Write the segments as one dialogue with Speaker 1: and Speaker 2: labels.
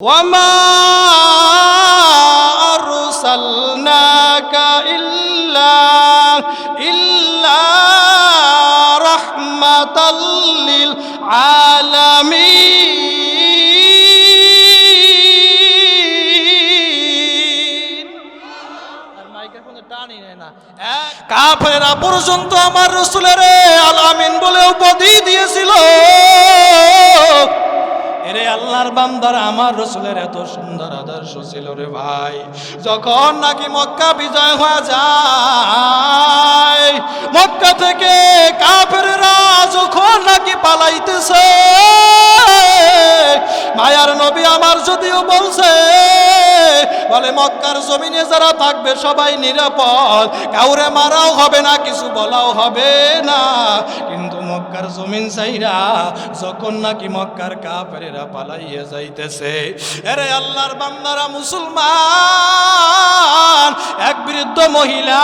Speaker 1: وما أرسلناك إلا إلا رحمة للعالمين কাফেরা পর্যন্ত আমার রসুলের আলামিন বলে উপাধি দিয়েছিল এরে আল্লাহর বান্দার আমার রসুলের এত সুন্দর আদর্শ ছিল রে ভাই। যখন নাকি মক্কা বিজয় হয়ে যায়, মক্কা থেকে কাফেররা যখন নাকি পালাইতেছে, মায়ার নবী আমার যদিও বলছে, বলে মক্কার জমিনে যারা থাকবে সবাই নিরাপদ, কাউরে মারাও হবে না, কিছু বলাও হবে না। কিন্তু মক্কার জমিন চাইরা যখন নাকি মক্কার কাফেরেরা পালাইয়া যাইতেছে, এরে আল্লাহর বান্দারা মুসলমান, এক বৃদ্ধ মহিলা,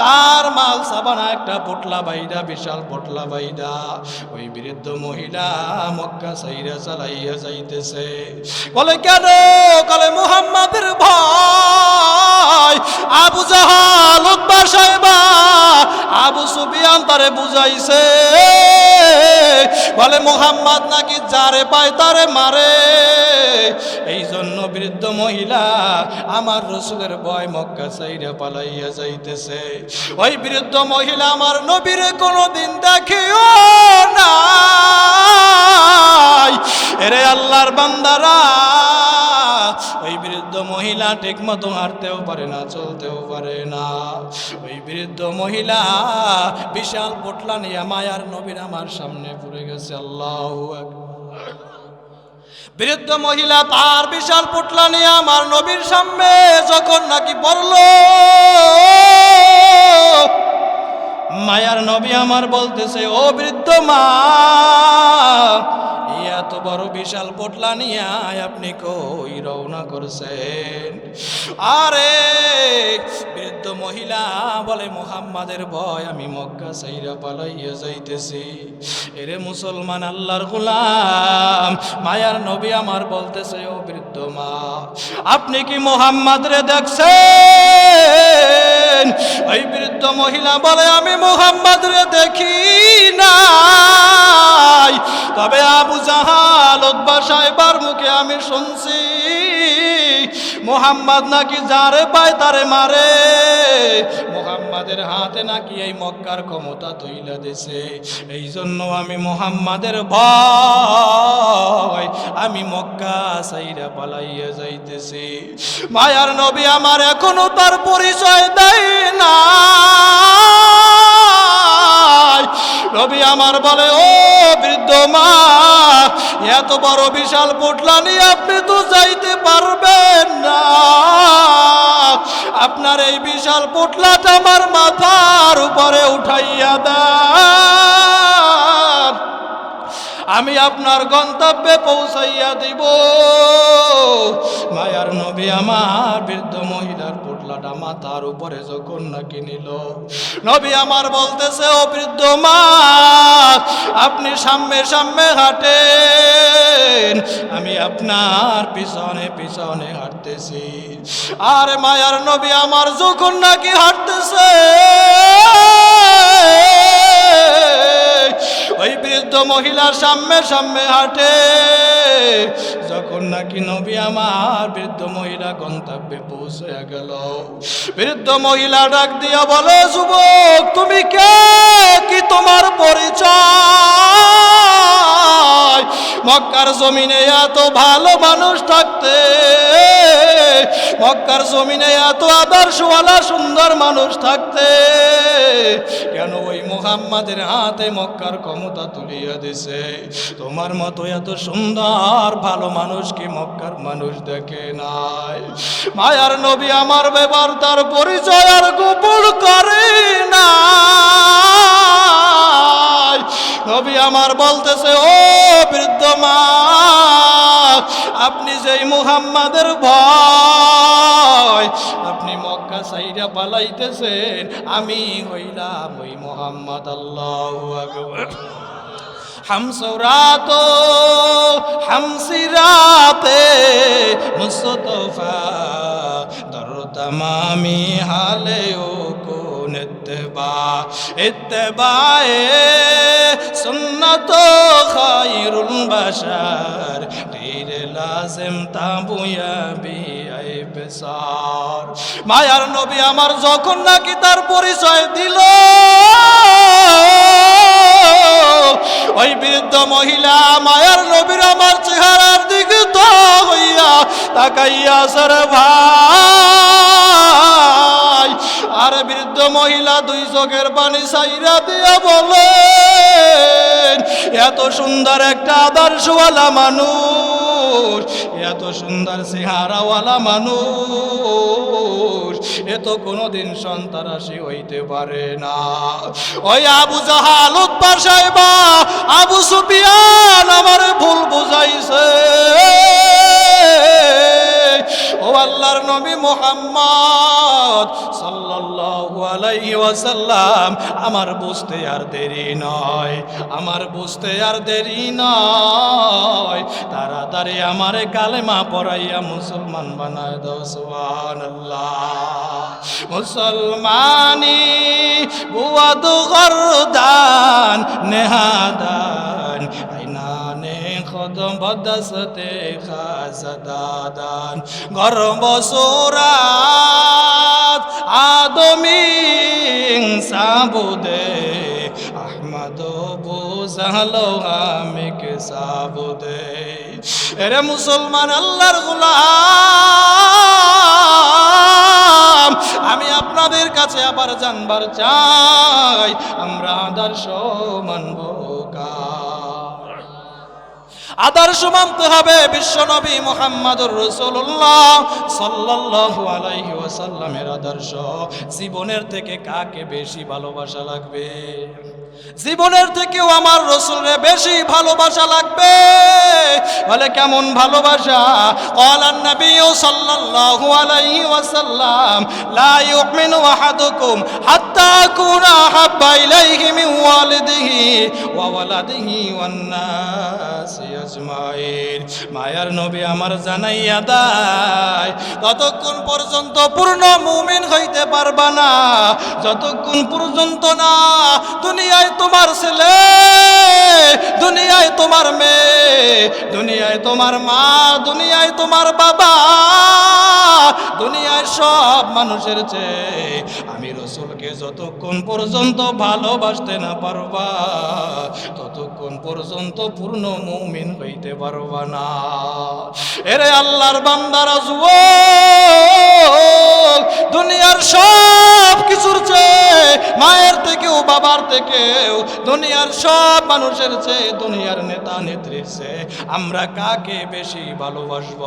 Speaker 1: তার মাল সাবানা একটা পোটলা বাইদা, বিশাল পোটলা বাইদা। ওই বৃদ্ধ মহিলা মক্কা সাইরা চালাইয়া যাইতেছে। বলে, কেন? কলে মুহাম্মাদের ভয়। আবু জাহাল উদ্বা সাহেবা, আবু সুফিয়ান তারে বুঝাইছে। বলে, মুহাম্মদ নাকি যারে পায় তারে মারে। এই জন্য বৃদ্ধ মহিলা আমার রসুলের ভয় মক্কা সাইরা পালাইয়া যাইতেছে। ওই বৃদ্ধ মহিলা আমার নবীর কোনোদিন দেখেও নাই এরে আল্লাহর বান্দারা, ওই বৃদ্ধ মহিলা ঠিক মতো হাঁটতেও পারে না, চলতেও পারে না। ওই বৃদ্ধ মহিলা বিশাল পোটলা নিয়ে মায়ার নবীর আমার সামনে পড়ে গেছে, আল্লাহ বৃদ্ধ মহিলা তার বিশাল পোটলা নিয়ে আমার নবীর সামনে যখন নাকি পড়ল, মায়ার নবী আমার বলতেছে, ও বৃদ্ধ মা এত বড় বিশাল পোটলা নিয়ে আপনি কই রওনা করছেন? আরে, বৃদ্ধ মহিলা বলে, মোহাম্মাদের ভয়, আমি মক্কা সাইরা পালাইয়া যাইতেছি। এরে মুসলমান আল্লাহর গোলাম, মায়ার নবী আমার বলতেছে, ও বৃদ্ধ মা, আপনি কি মোহাম্মদ রে দেখছেন? ওই বৃদ্ধ মহিলা বলে, আমি মোহাম্মদ রে দেখি নাই। তবে আবু জাহাল উদ্বা সাহেবার মুখে আমি শুনছি, মোহাম্মদ নাকি যারে পায় তারে মারে। মোহাম্মদের হাতে নাকি এই মক্কার ক্ষমতা তৈলা দিছে। এই জন্য আমি মোহাম্মদের ভয়, আমি মক্কা সাইরা পালাইয়া যাইতেছি। মায়ার নবী আমার এখনও তার পরিচয় দেয় না। নবী আমার বলে, ও বৃদ্ধ মা, এত বড় বিশাল পোটলা নিয়ে আপনি তো যাইতে পারবেন না। আপনার এই বিশাল পোটলাটা আমার মাথার উপরে উঠাইয়া দেন। আমি আপনার গন্তব্যে পৌঁছাইয়া দিব। মায়ার নবী আমার বৃদ্ধ মহিলার পোটলাটা মাথার উপরে যখন নাকি নিল। নবী আমার বলতেছে, ও বৃদ্ধ মা, আপনি সামনে সামনে হাঁটেন। আমি আপনার পিছনে পিছনে হাঁটতেছি। আর মায়ার নবী আমার যখন নাকি হাঁটতেছে, ওই বৃদ্ধ মহিলার সামনে সামনে হাঁটে। যখন নাকি নবী আমার? বৃদ্ধ মহিলা গন্তব্যে পৌঁছে গেল। বৃদ্ধ মহিলা ডাক দিয়া বলে, যুবক, তুমি কে? কি তোমার পরিচয়? মক্কার জমিনে এত ভালো মানুষ থাকতে, মক্কার জমিনে এত আদর্শওয়ালা, সুন্দর মানুষ থাকতে, কেন ওই মোহাম্মদের হাতে মক্কার ক্ষমতা তুলিয়া দিছে? তোমার মতো এত সুন্দর, ভালো মানুষ কি মক্কার মানুষ দেখে নাই। মায়ার নবী আমার ব্যাপার তার পরিচয় আর গোপন করে না নবী আমার বলতেছে, ও বৃদ্ধ মা, আপনি যেই মুহাম্মাদের ভয়, আপনি মক্কা সাইরা পালাইতেছেন, আমি হইলাম ওই মোহাম্মদ আল্লাহ আকবার। হামসরাতো, হামসিরাতে মুস্তফা দর তমামি হালে ও কোন ইত্তেবা ইত্তেবায়ে সুন্নত খায়রুল বাশার, তীর লাজিম তাবুয়া বি বেসার। মায়ার নবী আমার যখন নাকি তার পরিচয় দিল ওই বৃদ্ধ মহিলা মায়ার নবীর আমার চেহারার দিকে তো হইয়া তাকাইয়া সর ভাই। আর বৃদ্ধ মহিলা দুই চোখের পানি সাইরা দিয়া বলে এত সুন্দর একটা আদর্শওয়ালা মানুষ, এত সুন্দর চেহারাওয়ালা মানুষ, এ তো কোনোদিন সন্তারাসী হইতে পারে না। ওই আবু জাহাল উৎপার সাহেবা, আবু সুফিয়ান নবী মোহাম্মদ সাল্লাল্লাহু আলাইহি ওয়াসাল্লাম। আমার বুঝতে আর দেরি নয়, আমার বুঝতে আর দেরি নয়। তাড়াতাড়ি আমারে কালেমা পড়াইয়া মুসলমান বানায় দাও, সুবহানাল্লাহ। মুসলমানি বুয়াদ গরদান, নেহাদান আইনানে খদম বদসতে খাজদাদান গর্ব সুরাত আদমি সাবুদে, আহমদ বুঝালো আমি কে সাবুদে। এরে মুসলমান আল্লাহর গোলাম, আমি আপনাদের কাছে আবার জানবার চাই, আমরা আদর্শ মানব কার? আদর্শ মানতে হবে বিশ্বনবী মোহাম্মদুর রসুল্লাহ সাল্লাল্লাহু আলাইহি ওয়াসাল্লামের আদর্শ। জীবনের থেকে কাকে বেশি ভালোবাসা লাগবে? জীবনের থেকেও আমার রসুলরে বেশি ভালোবাসা লাগবে। বলে, কেমন ভালোবাসা? কলান নবী সাল্লাল্লাহু আলাইহি ওয়াসাল্লাম, লা ইউমিনু আহাদুকুম হাত্তা কুনা হাব্বা ইলাইহি মিন ওয়ালিদিহি মায়ার নবী আমার জানাইয়া দায়, ততক্ষণ পর্যন্ত পূর্ণ মুমিন হইতে পারবা না। যতক্ষণ পর্যন্ত না দুনিয়ায় তোমার ছেলে, দুনিয়ায় তোমার মেয়ে, দুনিয়ায় তোমার মা, দুনিয়ায় তোমার বাবা দুনিয়ার সব মানুষের চেয়ে আমি রসুলকে যতক্ষণ পর্যন্ত ভালোবাসতে না পারবা ততক্ষণ পর্যন্ত পূর্ণ মুমিন হইতে পারবা না। এরে আল্লাহর বান্দারা যুবক, দুনিয়ার সব কিছুর চেয়ে, মায়ের থেকেও বাবার থেকেও দুনিয়ার সব মানুষের চেয়ে দুনিয়ার নেতা নেত্রীর চেয়ে আমরা কাকে বেশি ভালোবাসব?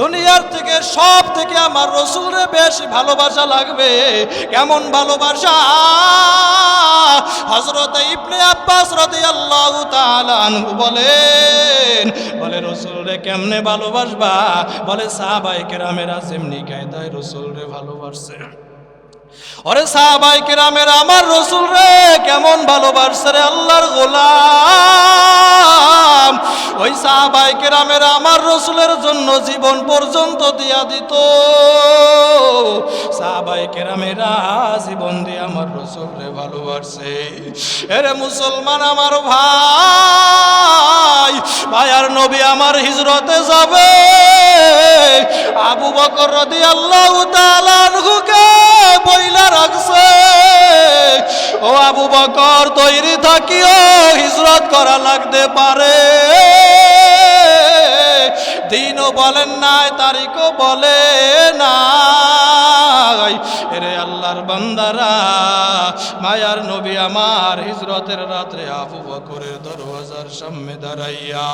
Speaker 1: দুনিয়ার থেকে সব থেকে আমার রসুলরে বেশি ভালোবাসা লাগবে। কেমন ভালোবাসা? হজরত ইবনে আব্বাস রাদিয়াল্লাহু তাআলা আনহু বলেন, বলে, রসুল রে কেমনে ভালোবাসবা? বলে, সাহাবায়ে কেরামেরা যেমনি কায়দায় রসুল রে ভালোবাসছে ওরে সাহাবাই কেরামেরা আমার রসুল রে, কেমন ভালোবাসছে রে আল্লাহর গোলাম। ওই সাহাবাই কেরামেরা আমার রসুলের জন্য জীবন পর্যন্ত দিয়া দিত। সাহাবাই কেরামেরা জীবন দিয়ে আমার রসুল রে ভালোবাসছে এরে মুসলমান আমার ভাই ভাইয়ার নবী আমার হিজরতে যাবে। আবু বকর রদি আল্লাহ তালানহুকে বইলা রাখছে। ও আবু বকর, তৈরি থাকিও, হিজরত করা লাগতে পারে। দিনও বলেন নাই, তারিখও বলে নাই। এরে আল্লাহর বান্দারা, মায়ার নবী আমার, হিজরতের রাত্রে আবু বকরের দরওয়াজার সামনে দাঁড়াইয়া,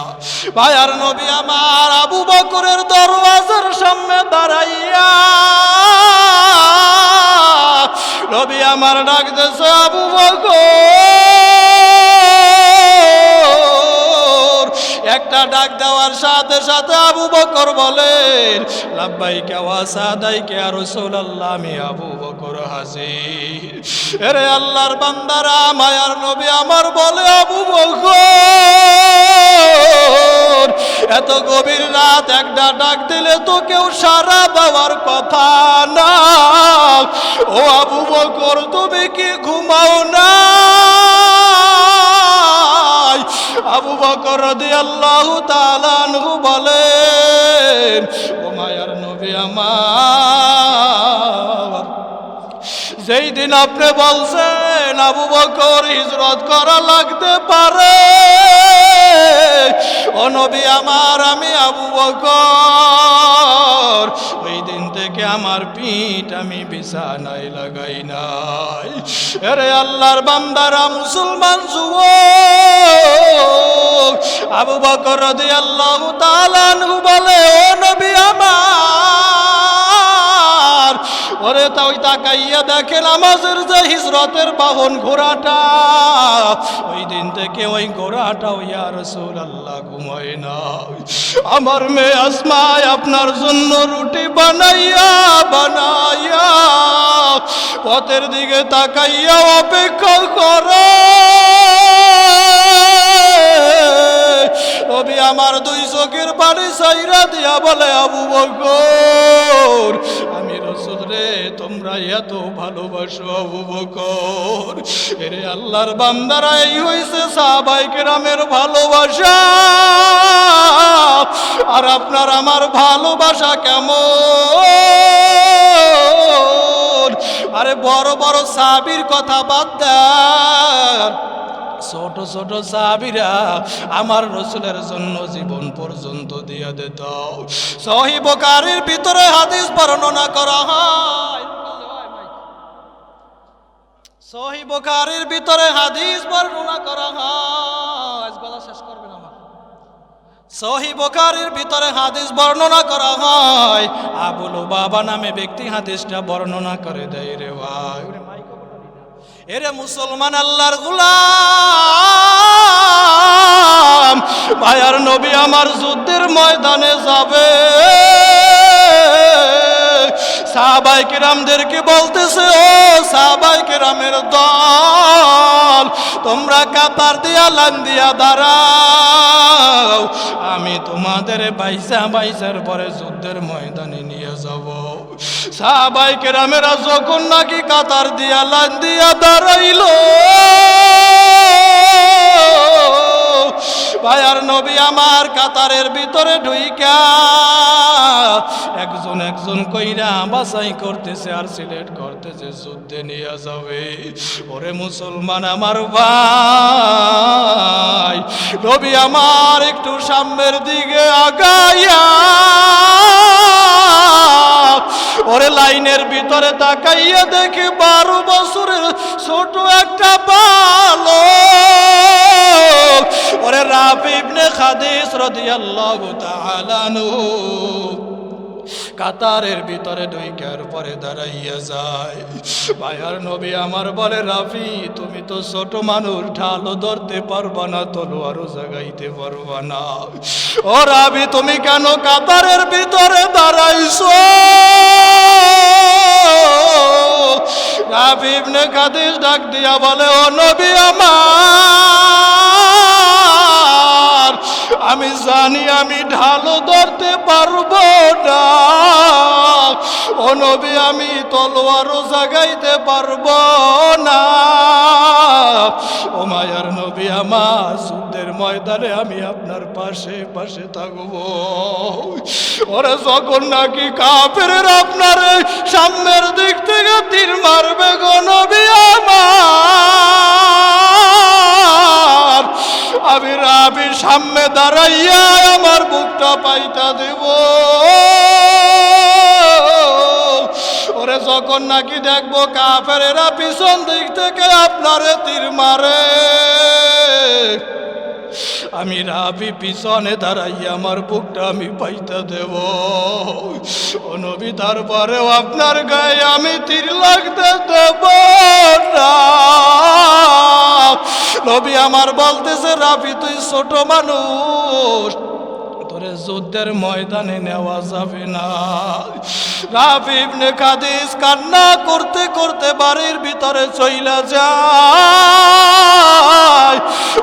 Speaker 1: মায়ার নবী আমার, আবু বকরের দরওয়াজার সামনে দাঁড়াইয়া নবী আমার ডাকতেছে আবু বকর! একটা ডাক দেওয়ার সাথে সাথে আবু বকর বলেন লাব্বাই কেওয়া সাদাই কে আর আল্লাহ আমি আবু বকর হাজির। এরে আল্লাহর বান্দারা, মায়ার নবী আমার বলে, আবু বকর, এত গভীর রাত একটা ডাক দিলে তো কেউ সারা দেওয়ার কথা না। ও আবু বকর, তুমি কি ঘুমাও না? আবু বকর আল্লাহ তাআলা আনহু বলেন, ও মায়ার নবী আমার, যেই দিন আপনি বলছেন আবু বকর হিজরত করা লাগতে পারে ও নবী আমার, আমি আবু বকর। ওই দিন থেকে আমার পিঠ আমি বিছানায় লাগাই নাই। আরে আল্লাহর বান্দারা, মুসলমান যুবক। আবু বকর রাদিয়াল্লাহু তাআলা আনহু বলে, ও নবী আমার ওরে তা ওই তাকাইয়া দেখে নামাজের যে হিজরতের বাহন ঘোড়াটা, ওই দিন থেকে ওই ঘোড়াটা ওই আর আল্লাহ ঘুমায় না আমার মেয়ে আসমায় আপনার জন্য রুটি বানাইয়া বানাইয়া, পথের দিকে তাকাইয়া অপেক্ষা করে। নবী আমার দুই চোখের পানি সাইরা দিয়া বলে, আবু বকর রে, তোমরা এত ভালোবাসো আবু বকর এরে আল্লাহর বান্দারা, এই হইছে সাহাবাই কেরামের ভালোবাসা। আর আপনার আমার ভালোবাসা কেমন? আরে বড় বড় সাবির কথা বাদ দেন। ছোট ছোট সাহাবিরা আমার রসুলের জন্য জীবন পর্যন্ত দিয়ে দিত। সহি বোকারির ভিতরে হাদিস বর্ণনা করা হয়। সহি বোকারির ভিতরে হাদিস বর্ণনা করা হয়। গলা শেষ করবেন আমার। সহি বোকারির ভিতরে হাদিস বর্ণনা করা হয়। আবুল বাবা নামে ব্যক্তি হাদিসটা বর্ণনা করে দেয় রে ভাই ওরে মাইক ওপরে দিনা। এরে মুসলমান আল্লাহর গুলাম ভাইয়ার নবী আমার যুদ্ধের ময়দানে যাবে। সাহাবাই কিরামদেরকে বলতেছে, ও সাহাবাই কিরামের দল, তোমরা কাতার দিয়া লান দিয়া দাঁড়াও, আমি তোমাদের বাইসা বাইসার পরে যুদ্ধের ময়দানে নিয়ে যাব। সাহাবাই কেরামেরা যখন নাকি কাতার দিয়া লাইন দিয়া দাঁড়াইল ভাইয়ার নবী আমার কাতারের ভিতরে ঢুইকা। একজন একজন কইরা বাসাই করতেছে আর সিলেক্ট করতেছে, যুদ্ধে নিয়ে যাবে। ওরে মুসলমান আমার ভাই, নবী আমার একটু সামনের দিকে আগাইয়া। ওরে লাইনের ভিতরে তাকাইয়া দেখি বারো বছরের ছোট একটা বালো ওরে রাফি ইবনে খাদিস রাদিয়াল্লাহু তাআলা কাতারের ভিতরে ঢুইকার পরে দাঁড়াইয়া যায়। ভাইয়ার নবী আমার বলে, রাফি, তুমি তো ছোট মানুষ ঢালো ধরতে পারবা না, তলোয়ারও জাগাইতে পারবা না। ও রাবি তুমি কেন কাতারের ভিতরে দাঁড়াইছো? রাবি ইবনে কাদিস ডাক দিয়া বলে, ও নবী আমার আমি জানি আমি ঢালো ধরতে পারব না। ও নবী, আমি তলোয়ারও জাগাইতে পারব না। ও মায়ার নবী, আমার যুদ্ধের ময়দানে আমি আপনার পাশে পাশে থাকব। ওরে, যখন নাকি কাপের আপনার যখন নাকি দেখব কাফেরেরা পিছন দিক থেকে আপনারে তীর মারে। আমি রাবি পিছনে দাঁড়াই আমার বুকটা আমি পাইতে দেব। ও নবী, তারপরেও আপনার গায়ে আমি তীর লাগতে দেব নবী আমার বলতেছে, রাবি, তুই ছোট মানুষ। তোরে যুদ্ধের ময়দানে নেওয়া যাবে না। রাবিবনে কাদিস কান্না করতে করতে বাড়ির ভিতরে চইলা যায়।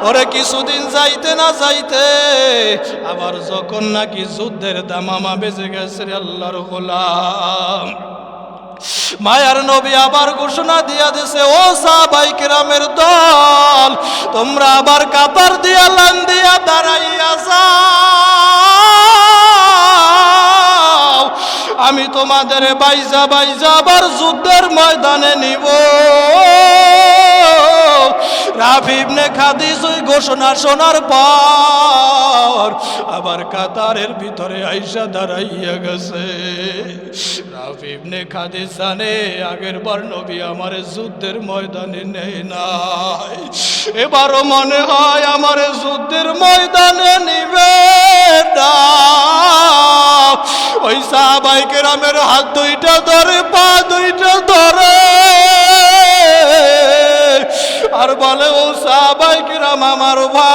Speaker 1: ওরে কিছুদিন যাইতে না যাইতে আবার যখন নাকি যুদ্ধের দামামা বেজে গেছে আল্লাহর গোলাম। মায়ার নবী আবার ঘোষণা দিয়া দিছে, ও সাহাবাই কেরামের দল, তোমরা আবার কাতার দিয়া লান দিয়া দাঁড়াইয়া যাও। আমি তোমাদের বাইজা বাইজা আবার যুদ্ধের ময়দানে নিব। রাফিবনে খাদিস ওই ঘোষণা শোনার পর আবার কাতারের ভিতরে আইসা দাঁড়াইয়া গেছে। রাফিবনে খাদিস জানে আগের বার নবী আমার যুদ্ধের ময়দানে নেই নাই। এবারও মনে হয় আমার যুদ্ধের ময়দানে নিবে না। ওই সাহাবাইকের আমের হাত দুইটা ধরে, পা দুইটা ধরে। আর বলে, ও সাহাবাই কিরাম, আমার ভাই,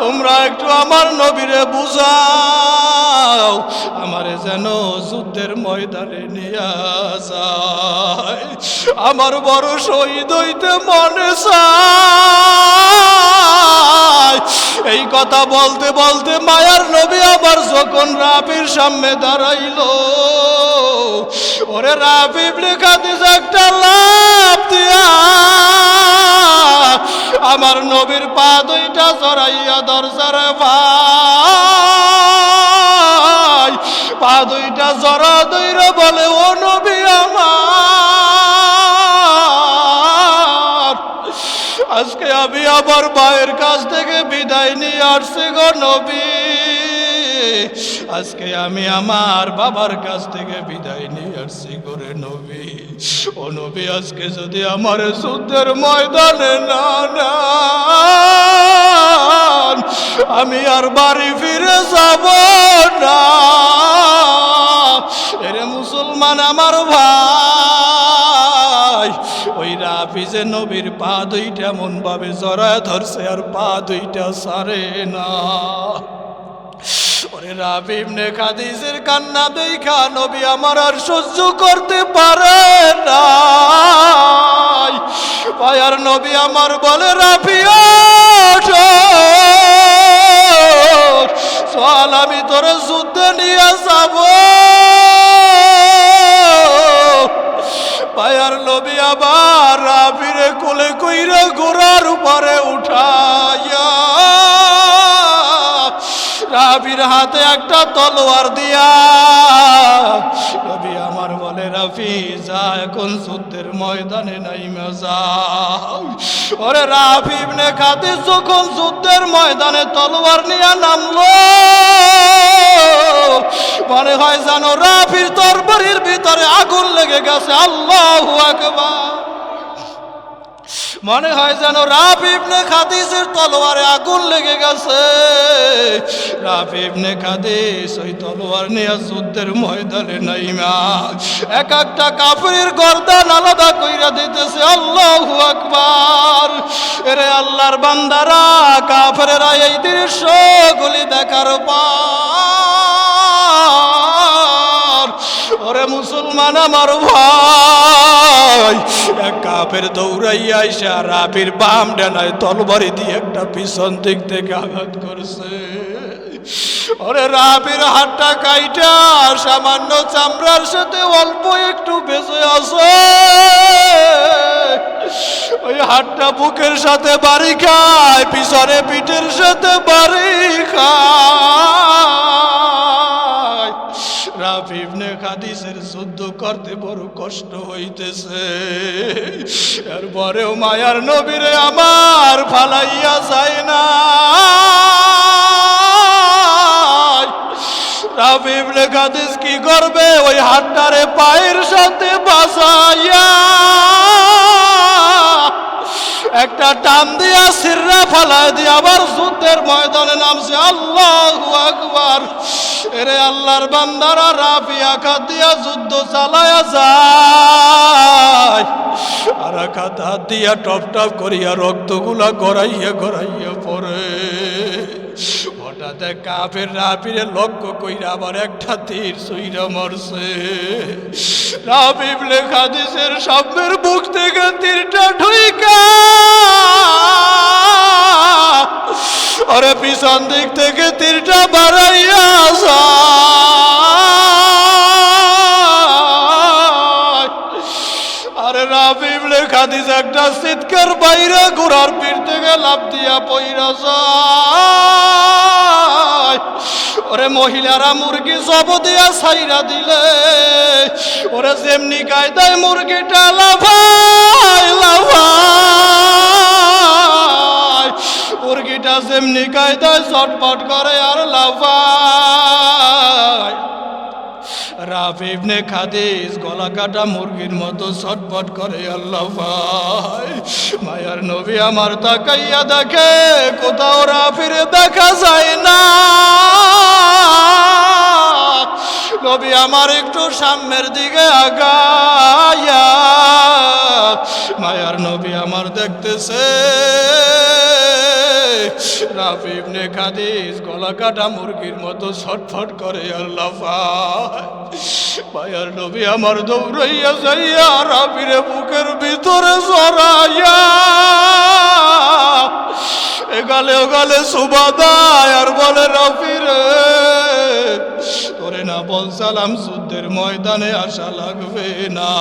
Speaker 1: তোমরা একটু আমার নবীরে বুঝাও, আমারে যেন যুদ্ধের ময়দানে নিয়ে যায়। আমার বড় শহীদ হইতে মনে এই কথা বলতে বলতে মায়ার নবী আবার যখন রাবির সামনে দাঁড়াইলো ওরে রাবিব লেখা দিস একটা লাভ দিয়া। আমার নবীর পা দুইটা চড়াইয়া দরজার ভাই। পা দুইটা জড়া দইর বলে, ও নবী আমার, আজকে আমি আমার মায়ের কাছ থেকে বিদায় নিয়ে আসছি গো নবী। আজকে আমি আমার বাবার কাছ থেকে বিদায় নিয়ে আসছি করে নবী। ও নবী আজকে যদি আমার যুদ্ধের ময়দানে না নেন, আমি আর বাড়ি ফিরে যাব না। এরে মুসলমান আমার ভাই ওই রাফিজে নবীর পা দুইটা এমন ভাবে জড়ায় ধরছে আর পা দুইটা সারে না। ওরে রাবিব নে খাদিসের কান্না দেখা নবী আমার আর সহ্য করতে পারে না পায়ার নবী আমার বলে, রাফি, ওঠো। চল আমি তোরে যুদ্ধে নিয়ে যাব পায়ার নবী আবার রাফিরে কোলে কইরে গোড়ার উপরে উঠাইয়া রাবির হাতে একটা তলোয়ার দিয়া রবি আমার বলে, রাফি, যা এখন যুদ্ধের ময়দানে নাই যাও ওরে রাফি ইবনে খাদি যখন যুদ্ধের ময়দানে তলোয়ার নিয়ে নামলো, মনে হয় জানো রাফির তরবারির ভিতরে আগুন লেগে গেছে। আল্লাহু আকবার। মনে হয় যেন রাফ ইবনে খাদিসের তলোয়ারে আগুন লেগে গেছে। রাফ ইবনে খাদিস ওই তলোয়ার নিয়ে যুদ্ধের ময়দানে নাইমা। এক একটা কাফিরের গর্দান আলাদা কইরা দিতেছে, আল্লাহু আকবার। এরে আল্লাহর বান্দারা, কাফেরেরা এই দৃশ্যগুলি দেখার পর ওরে মুসলমান আমার ভাই কাপের দৌড়াইয়া আইসা রাবির বাম ডানায় তলবারি দিয়ে একটা পিছন দিক থেকে আঘাত করছে। ওরে রাবির হাতটা কাইটা, সামান্য চামড়ার সাথে অল্প একটু বেঁচে আছে। ওই হাতটা বুকের সাথে বাড়ি খায়, পিছনে পিঠের সাথে বাড়ি খায়। রাফি ইবনে খাদিসের শুদ্ধ করতে বড় কষ্ট হইতেছে। এরপরেও মায়ার নবীরে আমার ফালাইয়া যায় না। রাফিবনে খাদিস কি করবে? ওই হাতটারে পায়ের সাথে বাসাইয়া একটা টান দিয়া সিররা ফালায় দিয়ে আবার যুদ্ধের ময়দানে নামছে। আল্লাহ আকবার। এরে আল্লাহর বান্দারা রাফিয়া দিয়া যুদ্ধ চালায়া যায়। আর খাত হাত দিয়া টপ টপ করিয়া রক্তগুলা গড়াইয়া গড়াইয়া এক কাফের রাফিরে লক্ষ্য কইরা আবার একটা তীর সুইরা মরছে। রাফিব লেখা দিছের সামনের বুক থেকে তীরটা ঢুইকা। আরে পিছন দিক থেকে তীরটা বাড়াইয়া আরে রাফিব লেখা দিছে একটা চিৎকার বাইরে ঘোড়ার পিঠ থেকে লাভ দিয়া পইরা যায়। ওরে মহিলারা মুরগি জব দিয়া ছাইরা দিলে, ওরে যেমনি কায়দায় মুরগিটা লাফায় লাফায়। মুরগিটা যেমনি কায়দায় চটপট করে আর লাফায়। রাফি ইবনে খাদিস গলা কাটা মুরগির মতো ছটপট করে আল্লাহ ভাই মায়ার নবী আমার তাকাইয়া দেখে, কোথাও আমার একটু সামনের দিকে আগাইয়া মায়ার নবী আমার দেখতেছে। রাফি ইবনে খাদিস গলা কাটা মুরগির মতো ছটফট করে, আল্লাহ ভাইয়ার নবী আমার দৌড়াইয়া যাইয়া রাফিরে বুকের ভিতরে জড়াইয়া এগালে ওগালে সুবাদায় আর বলে রাফিরে তোরে না বলসালাম যুদ্ধের ময়দানে আসা লাগবে না।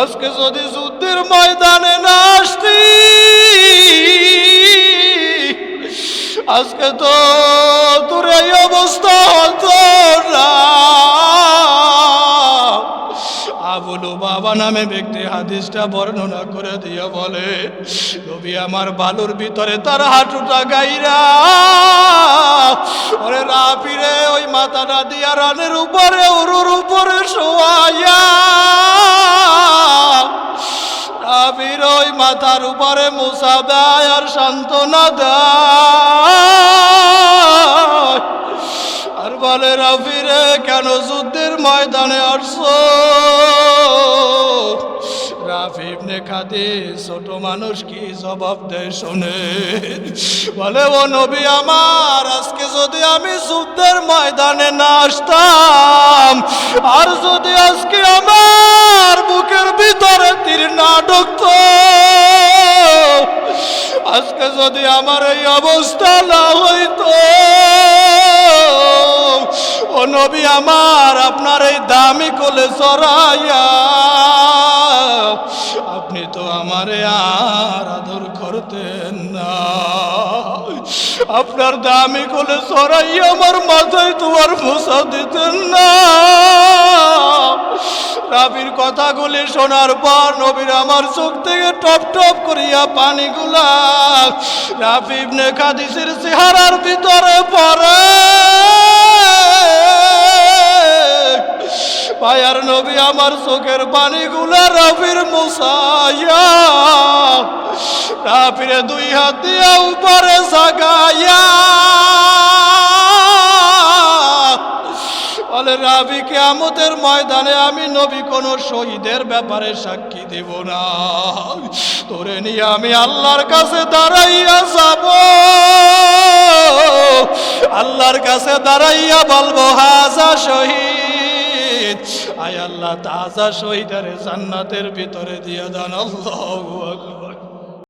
Speaker 1: আজকে যদি যুদ্ধের ময়দানে না আসতি, আজকে তো তোর এই অবস্থা হতো নামে ব্যক্তি হাদিসটা বর্ণনা করে দিয়ে বলে, নবী আমার বালুর ভিতরে তার হাঁটুটা গাইরা, ওরে রাপিরে ওই মাথাটা দিয়া রানের উপরে, উরুর উপরে শোয়াইয়া রাবির ওই মাথার উপরে মুসা দেয় আর সান্ত্বনা দেয়। আর বলে, রাফিরে, কেন যুদ্ধের ময়দানে আসছো? ইবনে খাদি ছোট মানুষ কি জবাব দেয় শোনে? বলে, ও নবী আমার, আজকে যদি আমি যুদ্ধের ময়দানে না আসতাম, আর যদি আজকে আমার বুকের ভিতরে তীর না ঢুকতো, আজকে যদি আমার এই অবস্থা না হইতো, ও নবী আমার, আপনার এই দামি কোলে চড়াইয়া আপনি তো আমারে আর আদর করতেন না। আপনার দামি কোলে চড়াইয়া আমার মাথায় তোমার মোসা দিতেন না। রাবির কথাগুলি শোনার পর নবীর আমার চোখ থেকে টপ টপ করিয়া পানিগুলা রাফি ইবনে খাদিসের চেহারার ভিতরে পড়ে। পায়ার নবী আমার চোখের পানিগুলা রাফির মুসাইয়া রাফিরে দুই হাত দিয়া উপরে জাগাইয়া বলে, রাবি, কেয়ামতের ময়দানে আমি নবী কোন শহীদের ব্যাপারে সাক্ষী দেব না। তোরে নিয়ে আমি আল্লাহর কাছে দাঁড়াইয়া যাব। আল্লাহর কাছে দাঁড়াইয়া বলব, হাজা শহীদ আয় আল্লাহ তাজা শহীদারে জান্নাতের ভিতরে দিয়ে দান। আল্লাহ